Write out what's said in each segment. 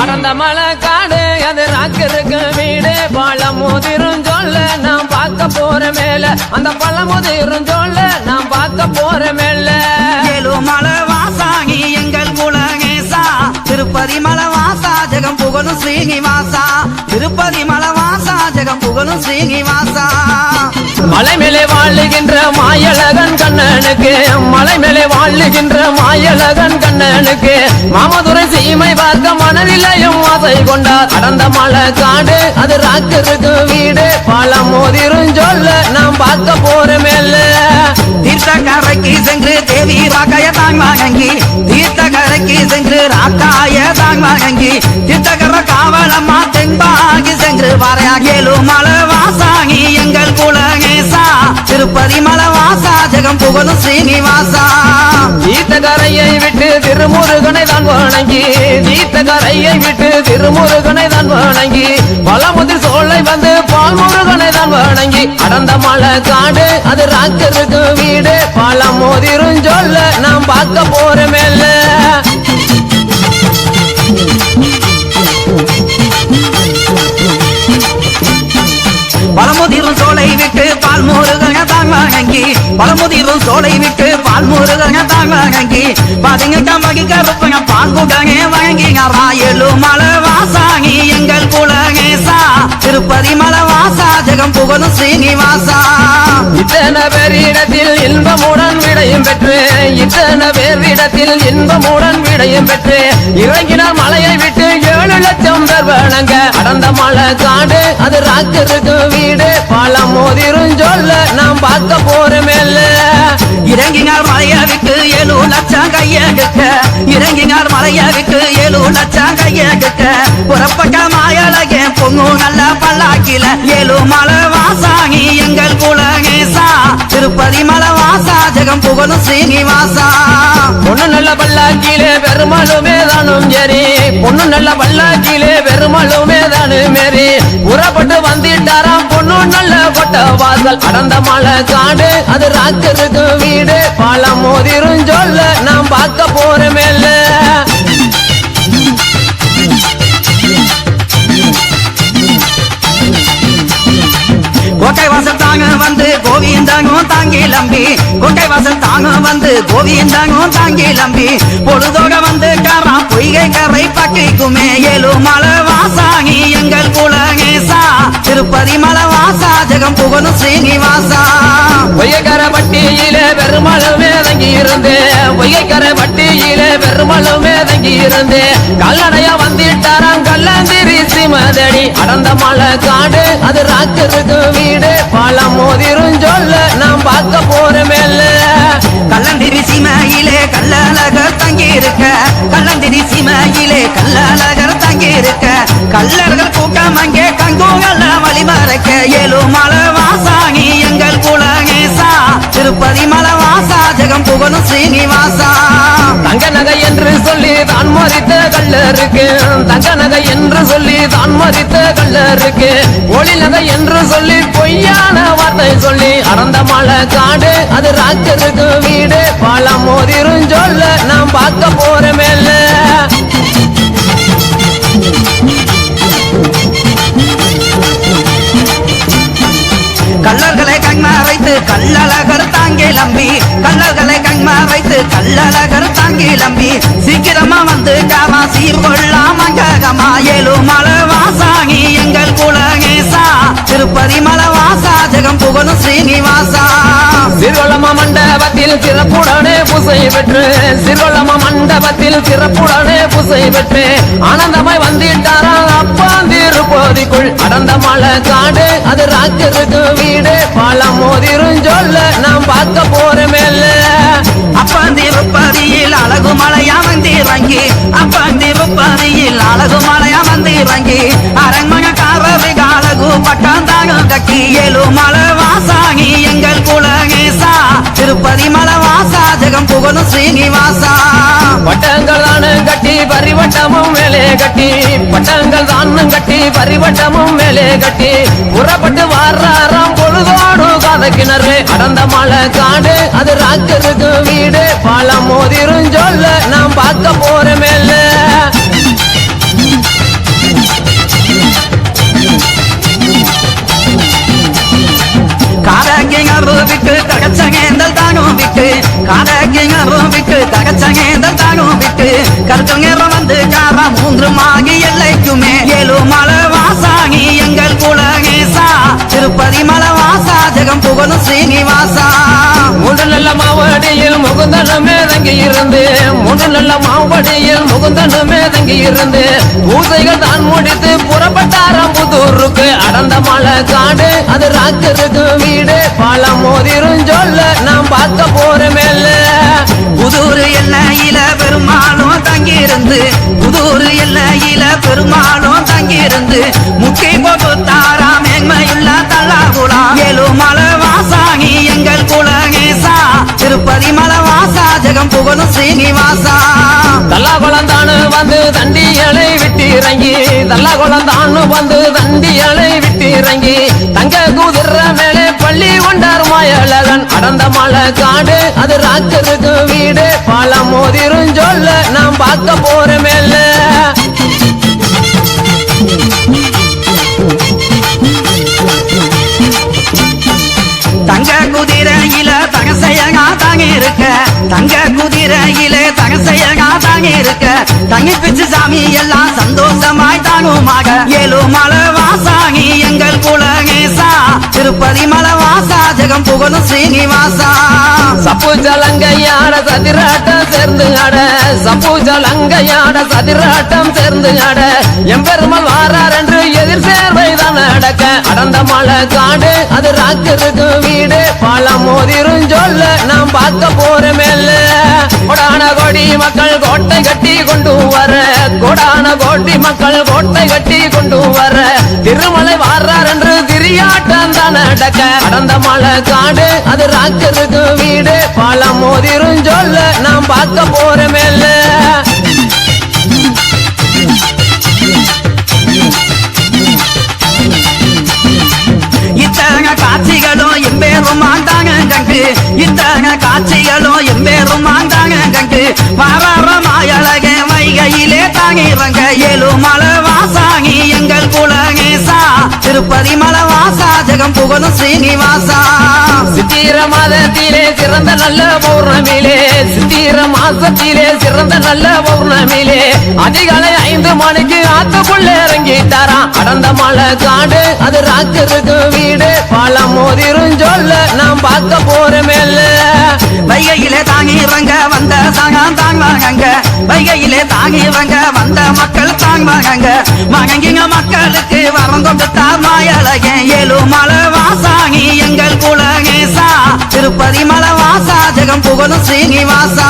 அடந்த மலை காடு அது ராக்கிருக்கு வீடு பழமுதிரும் இருந்தோல்ல நான் பார்க்க போற மேல. அந்த பழமுதிரும் இருந்தோல்ல நான் பார்க்க போற மேல. மலை வாசாங்கி எங்கள் குலகேசா திருப்பதி மலை வாசா ஜெகம் புகழும் ஸ்ரீனிவாசா. திருப்பதி மலை வாசா ஜெகம் புகழும் ஸ்ரீனிவாசா. மலை மேலே வாழுகின்ற மாயழகன் கண்ணனுக்கு மலை மேலே வாழுகின்ற மாயழகன் கண்ணனுக்கு. மாமதுரை சீமை பார்க்க மனநிலையும் ஆசை கொண்டார். அடந்த மலை காடு அது ராக்கருக்கு வீடு. பழமுதிரும் சொல்ல நாம் பார்க்க போற மேல தீர்த்தக்கரைக்கு சென்று தேவி ராக்காய தாங் வாங்கி தீர்த்தக்கரைக்கு சென்று ராக்காய தாங் வாங்கி தீர்த்தக்கர காவலம்மா தென்பாகி திருப்பதி மலை வாசா ஜெகம் புகழும் ஸ்ரீனிவாசா தீர்த்தகரையை விட்டு திருமுருகனை தான் வணங்கி தீர்த்தகரையை விட்டு திருமுருகனை தான் வணங்கி பழமுதிர் சோலை வந்து பால்முருகனை தான் வணங்கி அடந்த மலை காடு அது ராக்கருக்கு வீடு பழமுதிரும் சொல்ல நாம் பார்க்க போற பழமுதிரும் சோலை விட்டு பால் முருகன தாங்க வணங்கி. பழமுதிரும் சோலை விட்டு பால் முருகன தாங்க வணங்கி. பதுங்கிட்ட கம்பகி கருப்பங்க பால் குடங்க வணங்கி ஏழு மலை வாசாங்கி எங்கள் குலகேசா திருப்பதி மலை வாசா ஜெகம் புகழும் ஸ்ரீனிவாசா இத்தனை பேரிடத்தில் இன்பமும் விடையும் பெற்று இத்தனை பேரிடத்தில் இன்பமுடன் விடயம் பெற்று. இறங்கினார் மலையை விட்டு ஏழு லட்சம் பேர் வணங்க. அடந்த மலை காடு அது ராக்கிருக்கு வீடு. பழம் மோதிரும் சொல்ல நாம் பார்க்க போறமேல இறங்கினார் மலைய விட்டு ஏழு லட்சம் கையெடுக்க இறங்கினார் மலையை விட்டு ஏழு லட்சம் கையெடுக்க புறப்பட்ட மாயழகே பொங்கு நல்ல பல்லாக்கில. ஏழு மலை வாசாங்கி எங்கள் குலகேசா திருப்பதி மலவாசா ஜெகம் புகழும் ஸ்ரீனிவாசா பொண்ணு நல்ல பல்லாக்கிலே பெருமாளுமே தானும் சரி பொண்ணு நல்ல பல்லாக்கிலே பெருமாளுமே தானும் மேரி புறப்பட்டு வந்துட்டாராம் பொண்ணு நல்ல கொட்ட வாசல் அடந்த மலை காடு அது ராக்கருக்கு வீடு. பாலம் மோதிரும் சொல்ல நாம் பார்க்க போற கோட்டை வாசல் தாங்க வந்து கோவிந்தாங்கும் தாங்கி லம்பி. கோட்டை வாசல் தாங்க வந்து கோவிந்தாங்கும் தாங்கி லம்பி. பொழுதோட வந்து காரா பொய்கை கரை பட்டிக்குமே ஏழு மலை வாசாங்கி எங்கள் குலகேசா. திருப்பதி மலை வாசா ஜெகம் புகழும் ஸ்ரீனிவாசா பொய்யக்கர பட்டியில பெருமாளுமே தங்கி இருந்து பொய்யக்கர பட்டியில பெருமாளுமே தங்கி இருந்து கல்லணையா வந்துட்டாராம் கல்லந்திரி அடந்த மலை காடு அது ராக்கருக்கு வீடு. பழம் மோதிரும் சொல்ல நாம் பார்க்க போற மேல கள்ளந்திரி சீமையிலே கள்ளழகர் தங்கி இருக்க கள்ளந்திரி சீமையிலே கல்லழகர் தங்கி இருக்க கள்ளர்கள் கூட்டம் அங்கே கங்கோகல்ல வழிமறைக்க. ஏழு மலை வாசாகி எங்கள் குலகேசா. திருப்பதி மலை வாசா ஜெகம் புகழும் ஸ்ரீனிவாசா. தங்க நகை என்று சொல்லி தான் மறித்த கல்லருக்கு. தங்க நகை என்று சொல்லி தான் மறித்த கல்லருக்கு. ஒளி நகை என்று சொல்லி பொய்யான வார்த்தை சொல்லி அறந்த மலை காடு அது ராக்கருக்கு வீடு. பழம் மோதிரும் சொல்ல நாம் பார்க்க போறமே திருப்பதி மலை வாசா ஜெகம் புகழும் ஸ்ரீனிவாசா சிறுவளம மண்டபத்தில் சிறப்புடனே பூசை பெற்று சிறுவளம மண்டபத்தில் சிறப்புடனே பூசை பெற்று ஆனந்தமாய் வந்திட்டாராம் அப்பாந்திருப்பதிக்குள் அடந்த மலை காடு அது ராக்கருக்கு வீடு. பழம் மோதிரும் சொல்ல நாம் பார்க்க போற மேல. அப்பந்திருப்பதியில் அழகு மலையா வந்திறங்கி அப்பந்திருப்பதியில் அழகு மலையா வந்திறங்கி அரண்மனைக்காரரு அழகு பட்டாந்தாகம் கட்டி ஏழு மலவாசா நீ எங்கள் குலகேசா திருப்பதி மலவாசா ஜெகம் புகழும் ஸ்ரீனிவாசா பட்டங்கள் தானும் கட்டி பரிவட்டமும் மேலே கட்டி பட்டங்கள் தானும் கட்டி பரிவட்டமும் மேலே கட்டி புறப்பட்டு வர்றாராம் பொழுதோடு கதக்கிணறு அடந்த மலை காடு அது ராக்கருக்கு வீடு பழம் மோதிரும் சொல்ல நாம் பார்க்க போற மேலே. விட்டு தகச்சங்கேந்தல் தானும் விட்டு காதக்கிங்கரும் விட்டு தகச்சங்கேந்தல் தானும் விட்டு கருத்துங்கர வந்து காரா மூன்று மாகி எல்லைக்குமே. ஏழு மலை வாசாகி எங்கள் குலகேசா திருப்பதி மலை வாசா ஜெகம் புகழும் ஸ்ரீனிவாசா மூன்று நல்ல மாவடியில் முகுந்தனுமே தங்கி இருந்து மூன்று நல்ல மாவடியில் முகுந்தனுமே தங்கி இருந்து பூசைகள் தான் முடித்து புறப்பட்டாராம் புதூருக்கு. அந்த மலை காடு அது ராக்கருக்கு வீடு. பழம் மோதிரும் சொல்ல நாம் பார்க்க போற மேல. புதூர் எல்லையில பெருமாளும் தங்கியிருந்து புதூர் எல்லையில பெருமாளும் தங்கியிருந்து முக்கை கொடுத்தாரா மேன்மையுள்ள தல்லாகுலா ஏழு மலை வாசாகி எங்கள் குலகேசா. திருப்பதி மலை வாசா ஜெகம் புகழும் சீனிவாசா தல்லா குளந்தானு வந்து விட்டு இறங்கி தல்லா குளந்தானு வந்து தண்டியலை விட்டு இறங்கி தங்க குதிர மேலே பள்ளி கொண்டார் மாயழகன். அடந்த மலை காடு அது ராக்கருக்கு வீடு. பழம் மோதிரும் சொல்ல நாம் பார்க்க போற மேல. தங்க குதிரையில தகசையகா தாங்க இருக்க தங்க குதிரையில தகசையகா தாங்க இருக்க தங்கி பிச்சு சாமி எல்லாம் சந்தோஷமாய் தானுமாக. ஏழு மலை வாசாகி எங்கள் குலகேசா. திருப்பதி மலை வாசா ஜெகம் புகழும் ஸ்ரீனிவாசா சப்பு ஜலங்கையாட சதிராட்டம் சேர்ந்து ஆட. சப்பு ஜலங்கையாட சதிராட்டம் சேர்ந்து ஆட. எம்பெருமல் வாரார் என்று எதிர் சேர்வைதான் நடக்க. அடந்த மலை காடு அது ராக்கருக்கு வீடு. பழம் மோதிரும் சொல்ல நாம் பார்க்க போற மக்கள் கோட்டை கட்டி கொண்டு வர கோடான கோட்டி மக்கள் கோட்டை கட்டி கொண்டு வர திருமலை வாரார் என்று திரியாட்டம் தான் நடக்க அடந்த மலை காடு அது ராக்கருக்கு வீடு. பழம் மோதிரும் சொல்ல நாம் பார்க்க போறமே இல்லை காட்சிகளும் எம்பேரும் மாட்டாங்க கண்டு. இத்தனை காட்சிகளும் கண்டு வைகையிலே தாங்கிறங்க. ஏழு மலை எங்கள் குலகேசா திருப்பதி மலவாசா ஜெகம் புகழும் ஸ்ரீனிவாசா சித்திர மாதத்திலே சிறந்த நல்ல பௌர்ணமிலே சித்திர மாசத்திலே சிறந்த நல்ல பௌர்ணமிலே அதிகாலை ஐந்து மணிக்கு ஆத்துக்குள்ள இறங்கி தரா. அடந்த மலை காடு அது ராக்கருக்கு வீடு. பழம் மோதிரும் சொல்ல நாம் பார்க்க போற வைகையிலே தாங்கி தாங்கிறங்க வந்த சாகம் தாங்குவாங்க வைகையிலே தாங்கி தாங்கிறங்க வந்த மக்கள் தாங்குவாங்க மகங்கிங்க மக்களுக்கு வரம் கொடுத்தா மாயழக. ஏழு மலை வாசாகி எங்கள் குலகேசா. திருப்பதி மலை வாசா ஜெகம் புகழும் ஸ்ரீனிவாசா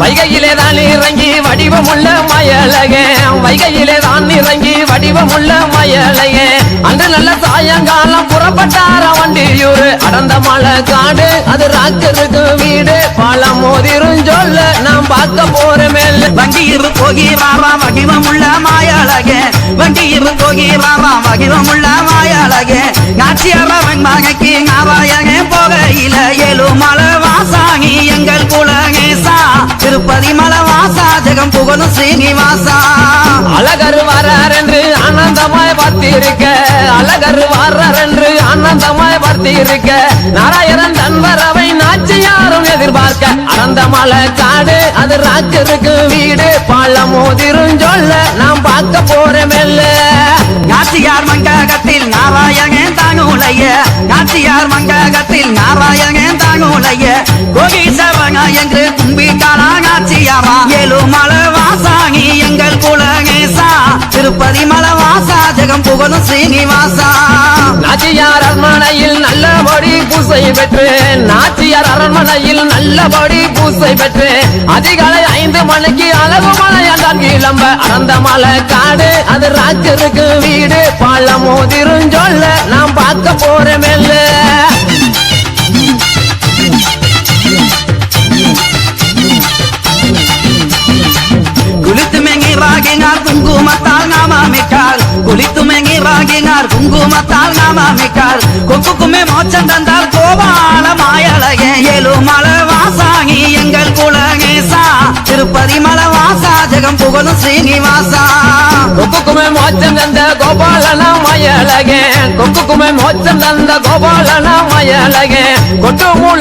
வைகையிலே தான் இறங்கி வடிவமுள்ள மயலகே வைகையிலே தான் இறங்கி வடிவமுள்ள சாயங்காலம் புறப்பட்டார வண்டியூர். அடந்த மலை காடு அது ராக்கருக்கு வீடு. பழம் மோதிரும் சொல்ல நாம் பார்க்க போற மேல. வண்டியில் போகிறாரா வடிவமுள்ள மாயழக. வண்டியில் போகிறாரா வடிவமுள்ள மாயழக. நாச்சியாரவன் மகக்கு நாராயண போகையில. ஏழு மலை வாசாங்கி எங்கள் குலகேசா திருப்பதி மலை வாசா ஜெகம் புகழும் ஸ்ரீனிவாசா அழகர் வரார் என்று ஆனந்தமாய் பார்த்திருக்க. அழகர் வரார் என்று ஆனந்தமாய் பார்த்திருக்க. நாராயணன் தன்வரவை நாச்சியாரும் எதிர்பார்க்க. அறந்த மலை காடு அது ராக்கருக்கு வீடு. பழம் மோதிரும் சொல்ல நாம் பார்க்க போற மேல நாச்சியார் மங்ககத்தில் நாராயணன் தானுலைய நாச்சியார் மங்ககத்தில் நாராயணன் தானுலைய கோகீசவனா என்று கும்பிட்டாரா நாச்சியாரா ஏழு மலை எங்கள் குலகேசா. திருப்பதி மலவாசா ஜெகம் புகழும் ஸ்ரீனிவாசா நாச்சியார் அரண்மனையில் நல்லபடி பூசை பெற்று நாச்சியார் அரண்மனையில் நல்லபடி பூசை பெற்று அதிகாலை ஐந்து மணிக்கு அழகு மலையாண்டான் கிளம்ப அறந்த மலை காடு அது ராஜருக்கு வீடு. பழம் திருஞ்சொல்ல நாம் பார்க்க போற காக்கார் குளித்துமெங்கி ராகினார் குங்குமத்தால் நாமாமிக்கார் கொக்குக்குமே மோச்சம் தந்தால் கோபால மாயழகே ஏழுமலை வாசாங்கி எங்கள் குலகேசா திருப்பதி மலை வாசா ஜெகம் புகழும் ஸ்ரீனிவாசா. கொக்குக்குமே மோச்சம் தந்த கோபாலனா மயழகே கொக்குக்குமே மோச்சம் தந்த கோபாலனா மயழகே கொட்டு மூல